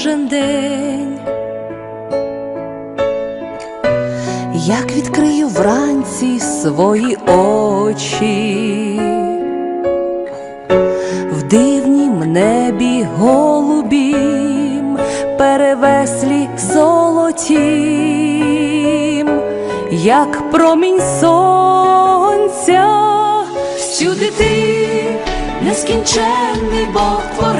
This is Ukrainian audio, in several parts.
кожен день. Як відкрию вранці свої очі, в дивнім небі голубім, перевеслі золотім, як промінь сонця, всюди ти нескінченний Бог творець,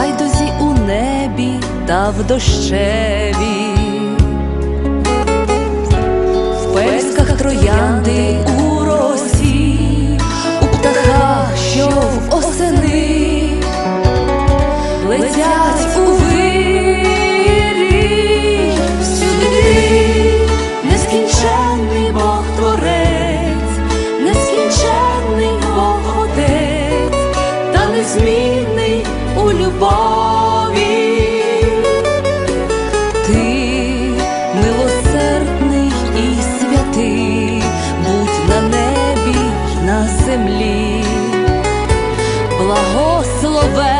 райдузі у небі та в дощеві, в песках троянди благословен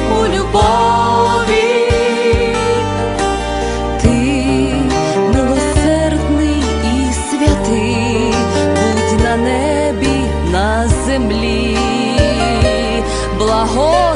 好。